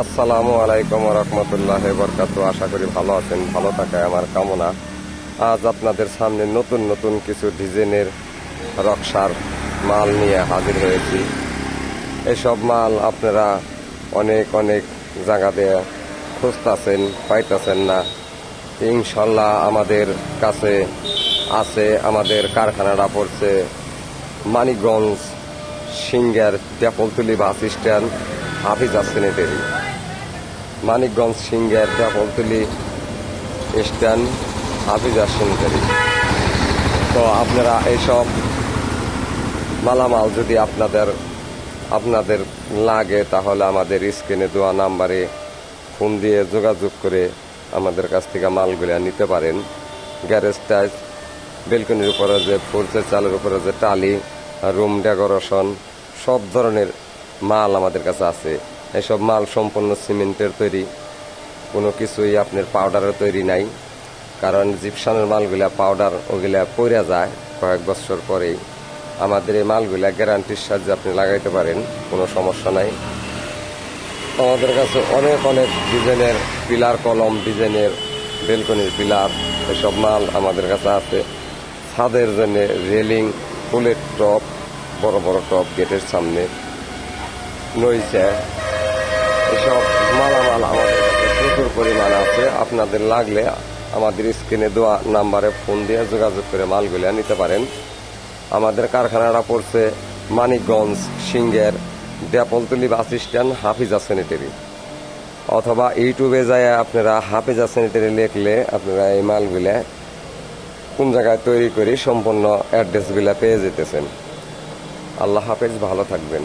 আসসালামু আলাইকুম রহমতুল্লাহ বরকাত আশা করি ভালো আছেন, ভালো থাকায় আমার কামনা। আজ আপনাদের সামনে নতুন নতুন কিছু ডিজাইনের রক্সার মাল নিয়ে হাজির হয়েছি। এসব মাল আপনারা অনেক অনেক জায়গা দিয়ে খুঁজতেছেন, পাইতেছেন না। ইনশাল্লাহ আমাদের কাছে আছে, আমাদের কারখানাটা পড়ছে Manikganj Singair Depoltuli bus stand, Hafiz sanitary Manikganj Singair Depoltuli stand Hafiz sanitary তো আপনারা এইসব মালামাল যদি আপনাদের আপনাদের লাগে, তাহলে আমাদের স্ক্রিনে দেওয়া নাম্বারে ফোন দিয়ে যোগাযোগ করে আমাদের কাছ থেকে মালগুলো নিতে পারেন। গ্যারেজ টাইজ বেলকনির উপরে যে ফুলছে চালের উপরে যে টালি, রুম ডেকোরেশন, সব ধরনের মাল আমাদের কাছে আছে। এসব মাল সম্পূর্ণ সিমেন্টের তৈরি। কোনো কিছুই আপনার পাউডারের তৈরি নাই, কারণ জিপসানের মালগুলা পাউডার ওগুলা পড়ে যায় কয়েক বছর পরেই। আমাদের এই মালগুলা গ্যারান্টির সাহায্যে আপনি লাগাইতে পারেন, কোনো সমস্যা নাই। আমাদের কাছে অনেক অনেক ডিজাইনের পিলার কলম, ডিজাইনের বেলকনির পিলার, এসব মাল আমাদের কাছে আছে। ছাদের জন্য রেলিং, ফুলের টপ, বড় বড় টপ গেটের সামনে নইছে এসব মালামাল আমাদের কাছে প্রচুর পরিমাণ আছে। আপনাদের লাগলে আমাদের স্ক্রিনে দেওয়া নাম্বারে ফোন দিয়ে যোগাযোগ করে মালগুলো নিতে পারেন। আমাদের কারখানাটা পড়ছে Manikganj Singair Depoltuli bus stand Hafiza sanitary অথবা ইউটিউবে যায় আপনারা হাফিজা স্যানিটারি লিখলে আপনারা এই মালগুলা কোন জায়গায় তৈরি করি সম্পূর্ণ অ্যাড্রেসগুলা পেয়ে যেতেছেন। আল্লাহ হাফেজ, ভালো থাকবেন।